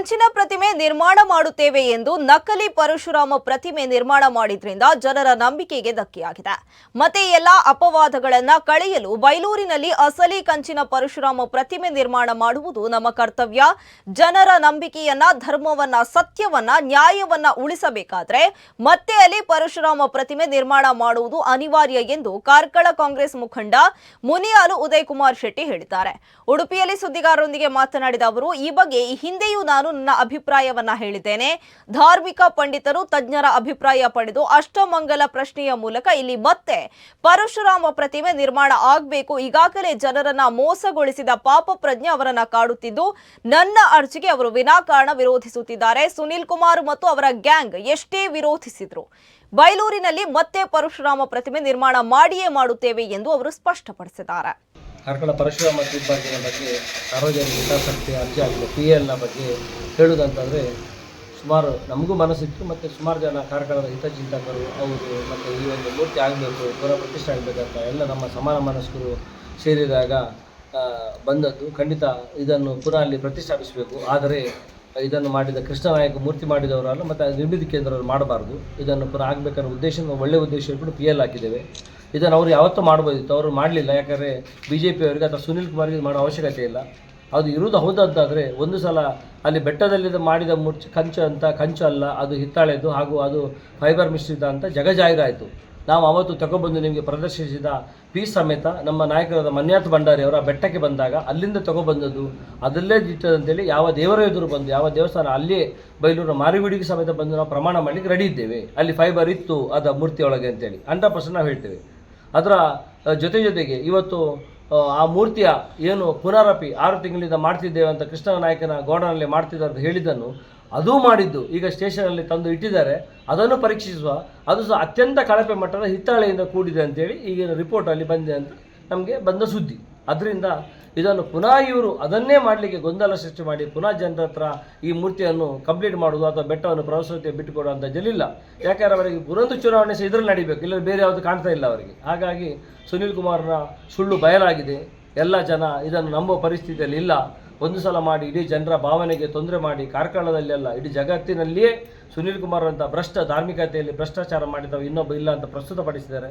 ಕಂಚಿನ ಪ್ರತಿಮೆ ನಿರ್ಮಾಣ ಮಾಡುತ್ತೇವೆ ಎಂದು ನಕಲಿ ಪರಶುರಾಮ ಪ್ರತಿಮೆ ನಿರ್ಮಾಣ ಮಾಡಿದ್ರಿಂದ ಜನರ ನಂಬಿಕೆಗೆ ಧಕ್ಕೆಯಾಗಿದೆ. ಮತ್ತೆ ಎಲ್ಲ ಅಪವಾದಗಳನ್ನ ಕಳೆಯಲು ಬೈಲೂರಿನಲ್ಲಿ ಅಸಲಿ ಕಂಚಿನ ಪರಶುರಾಮ ಪ್ರತಿಮೆ ನಿರ್ಮಾಣ ಮಾಡುವುದು ನಮ್ಮ ಕರ್ತವ್ಯ. ಜನರ ನಂಬಿಕೆಯನ್ನ, ಧರ್ಮವನ್ನ, ಸತ್ಯವನ್ನ, ನ್ಯಾಯವನ್ನ ಉಳಿಸಬೇಕಾದ್ರೆ ಮತ್ತೆ ಅಲ್ಲಿ ಪರಶುರಾಮ ಪ್ರತಿಮೆ ನಿರ್ಮಾಣ ಮಾಡುವುದು ಅನಿವಾರ್ಯ ಎಂದು ಕಾರ್ಕಳ ಕಾಂಗ್ರೆಸ್ ಮುಖಂಡ ಮುನಿಯಾಲು ಉದಯ್ ಕುಮಾರ್ ಶೆಟ್ಟಿ ಹೇಳಿದ್ದಾರೆ. ಉಡುಪಿಯಲ್ಲಿ ಸುದ್ದಿಗಾರರೊಂದಿಗೆ ಮಾತನಾಡಿದ ಅವರು, ಈ ಬಗ್ಗೆ ಈ ಹಿಂದೆಯೂ ನಾನು ನನ್ನ ಅಭಿಪ್ರಾಯವನ್ನ ಹೇಳಿದ್ದೇನೆ. ಧಾರ್ಮಿಕ ಪಂಡಿತರು ತಜ್ಞರ ಅಭಿಪ್ರಾಯ ಪಡೆದು ಅಷ್ಟಮಂಗಲ ಪ್ರಶ್ನೆಯ ಮೂಲಕ ಇಲ್ಲಿ ಮತ್ತೆ ಪರಶುರಾಮ ಪ್ರತಿಮೆ ನಿರ್ಮಾಣ ಆಗಬೇಕು. ಈಗಾಗಲೇ ಜನರನ್ನ ಮೋಸಗೊಳಿಸಿದ ಪಾಪ ಪ್ರಜ್ಞೆ ಅವರನ್ನ ಕಾಡುತ್ತಿದ್ದು, ನನ್ನ ಅರ್ಜಿಗೆ ಅವರು ವಿನಾಕಾರಣ ವಿರೋಧಿಸುತ್ತಿದ್ದಾರೆ. ಸುನಿಲ್ ಕುಮಾರ್ ಮತ್ತು ಅವರ ಗ್ಯಾಂಗ್ ಎಷ್ಟೇ ವಿರೋಧಿಸಿದ್ರು, ಬೈಲೂರಿನಲ್ಲಿ ಮತ್ತೆ ಪರಶುರಾಮ ಪ್ರತಿಮೆ ನಿರ್ಮಾಣ ಮಾಡಿಯೇ ಮಾಡುತ್ತೇವೆ ಎಂದು ಅವರು ಸ್ಪಷ್ಟಪಡಿಸಿದ್ದಾರೆ. ಕಾರ್ಕಳ ಪರಶುರಾಮ ತೀರ್ಪಾರ್ಜಿನ ಬಗ್ಗೆ ಸಾರ್ವಜನಿಕ ಹಿತಾಸಕ್ತಿ ಅರ್ಜಿ ಆಗಿದೆ ಪಿ ಎಲ್ನ ಬಗ್ಗೆ ಹೇಳುವುದಂತಂದರೆ, ಸುಮಾರು ನಮಗೂ ಮನಸ್ಸಿತ್ತು ಮತ್ತು ಸುಮಾರು ಜನ ಕಾರ್ಕಳದ ಹಿತಚಿಂತಕರು ಅವರು ಮತ್ತು ಈ ಒಂದು ಮೂರ್ತಿ ಆಗಬೇಕು ಪುನಃ ಪ್ರತಿಷ್ಠೆ ಆಗಬೇಕಂತ ಎಲ್ಲ ನಮ್ಮ ಸಮಾನ ಮನಸ್ಕರು ಸೇರಿದಾಗ ಬಂದದ್ದು. ಖಂಡಿತ ಇದನ್ನು ಪುನಃ ಅಲ್ಲಿ ಪ್ರತಿಷ್ಠಾಪಿಸಬೇಕು. ಆದರೆ, ಇದನ್ನು ಮಾಡಿದ ಕೃಷ್ಣನಾಯಕ ಮೂರ್ತಿ ಮಾಡಿದವರಲ್ಲ, ಮತ್ತು ನಿರ್ಮಿತಿ ಕೇಂದ್ರವರು ಮಾಡಬಾರ್ದು. ಇದನ್ನು ಪುನಃ ಆಗಬೇಕನ್ನೋ ಉದ್ದೇಶ ಒಳ್ಳೆಯ ಉದ್ದೇಶ ಇಟ್ಬಿಟ್ಟು ಪಿ ಎಲ್ ಹಾಕಿದ್ದೇವೆ. ಇದನ್ನು ಅವರು ಯಾವತ್ತೂ ಮಾಡ್ಬೋದಿತ್ತು. ಅವರು ಮಾಡಲಿಲ್ಲ. ಯಾಕಂದರೆ ಬಿ ಜೆ ಪಿಯವರಿಗೆ ಅಥವಾ ಸುನಿಲ್ ಕುಮಾರ್ಗೆ ಇದು ಮಾಡೋ ಅವಶ್ಯಕತೆ ಇಲ್ಲ. ಅದು ಇರುವುದು ಹೌದದ್ದಾದರೆ ಒಂದು ಸಲ ಅಲ್ಲಿ ಬೆಟ್ಟದಲ್ಲಿ ಮಾಡಿದ ಮುರ್ಚ್, ಕಂಚು ಅಂತ, ಕಂಚು ಅಲ್ಲ, ಅದು ಹಿತ್ತಾಳೆದ್ದು ಹಾಗೂ ಅದು ಫೈಬರ್ ಮಿಶ್ರಿತ ಅಂತ ಜಗ ಜಗಜಾಹಿರಾಯಿತು ನಾವು ಅವತ್ತು ತಗೊಬಂದು ನಿಮಗೆ ಪ್ರದರ್ಶಿಸಿದ ಪಿ ಸಮೇತ ನಮ್ಮ ನಾಯಕರಾದ ಮನ್ಯಾತ್ ಭಂಡಾರಿ ಅವರ ಬೆಟ್ಟಕ್ಕೆ ಬಂದಾಗ ಅಲ್ಲಿಂದ ತಗೊಬಂದದ್ದು ಅದಲ್ಲೇ ದಿಟ್ಟದಂತೇಳಿ ಯಾವ ದೇವರ ಎದುರು ಬಂದು, ಯಾವ ದೇವಸ್ಥಾನ ಅಲ್ಲಿಯೇ ಬೈಲೂರಿನ ಮಾರಿಗುಡಿಗೆ ಸಮೇತ ಬಂದು ನಾವು ಪ್ರಮಾಣ ಮಾಡಲಿಕ್ಕೆ ರೆಡಿ ಇದ್ದೇವೆ. ಅಲ್ಲಿ ಫೈಬರ್ ಇತ್ತು ಅದ ಮೂರ್ತಿಯೊಳಗೆ ಅಂತೇಳಿ. ಹಂಡ್ರೆಡ್ ಪರ್ಸೆಂಟ್ ನಾವು ಹೇಳ್ತೇವೆ. ಅದರ ಜೊತೆ ಜೊತೆಗೆ ಇವತ್ತು ಆ ಮೂರ್ತಿಯ ಏನು ಪುನರಪಿ ಆರು ತಿಂಗಳಿಂದ ಮಾಡ್ತಿದ್ದೇವೆ ಅಂತ ಕೃಷ್ಣ ನಾಯಕನ ಗೋಡನಲ್ಲಿ ಮಾಡ್ತಿದ್ದಾರೆ ಅಂತ ಹೇಳಿದ್ದನ್ನು, ಅದೂ ಮಾಡಿದ್ದು ಈಗ ಸ್ಟೇಷನಲ್ಲಿ ತಂದು ಇಟ್ಟಿದ್ದಾರೆ. ಅದನ್ನು ಪರೀಕ್ಷಿಸುವ, ಅದು ಸಹ ಅತ್ಯಂತ ಕಳಪೆ ಮಟ್ಟದ ಹಿತ್ತಾಳೆಯಿಂದ ಕೂಡಿದೆ ಅಂತೇಳಿ ಈಗಿನ ರಿಪೋರ್ಟಲ್ಲಿ ಬಂದಿದೆ ಅಂತ ನಮಗೆ ಬಂದ ಸುದ್ದಿ. ಅದರಿಂದ ಇದನ್ನು ಪುನಃ ಇವರು ಅದನ್ನೇ ಮಾಡಲಿಕ್ಕೆ ಗೊಂದಲ ಸೃಷ್ಟಿ ಮಾಡಿ ಪುನಃ ಜನರ ಹತ್ರ ಈ ಮೂರ್ತಿಯನ್ನು ಕಂಪ್ಲೀಟ್ ಮಾಡುವುದು ಅಥವಾ ಬೆಟ್ಟವನ್ನು ಪ್ರವಾಸೋದ್ಯಮ ಬಿಟ್ಟುಕೊಡುವಂಥ ಜಲಿಲ್ಲ. ಯಾಕಂದ್ರೆ ಅವರಿಗೆ ಪುರಂದು ಚುನಾವಣೆ ಸಹ ಇದರಲ್ಲಿ ನಡಿಬೇಕು ಇಲ್ಲ ಬೇರೆ ಯಾವುದು ಕಾಣ್ತಾ ಇಲ್ಲ ಅವರಿಗೆ. ಹಾಗಾಗಿ ಸುನಿಲ್ ಕುಮಾರ್ನ ಸುಳ್ಳು ಬಯಲಾಗಿದೆ. ಎಲ್ಲ ಜನ ಇದನ್ನು ನಂಬುವ ಪರಿಸ್ಥಿತಿಯಲ್ಲಿ ಇಲ್ಲ. ಒಂದು ಸಲ ಮಾಡಿ ಇಡೀ ಜನರ ಭಾವನೆಗೆ ತೊಂದರೆ ಮಾಡಿ ಕಾರ್ಕಳದಲ್ಲೆಲ್ಲ ಇಡೀ ಜಗತ್ತಿನಲ್ಲಿಯೇ ಸುನಿಲ್ ಕುಮಾರ್ ಅಂತ ಭ್ರಷ್ಟ ಧಾರ್ಮಿಕತೆಯಲ್ಲಿ ಭ್ರಷ್ಟಾಚಾರ ಮಾಡಿದವ ಇನ್ನೊಬ್ಬ ಇಲ್ಲ ಅಂತ ಪ್ರಸ್ತುತಪಡಿಸಿದ್ದಾರೆ.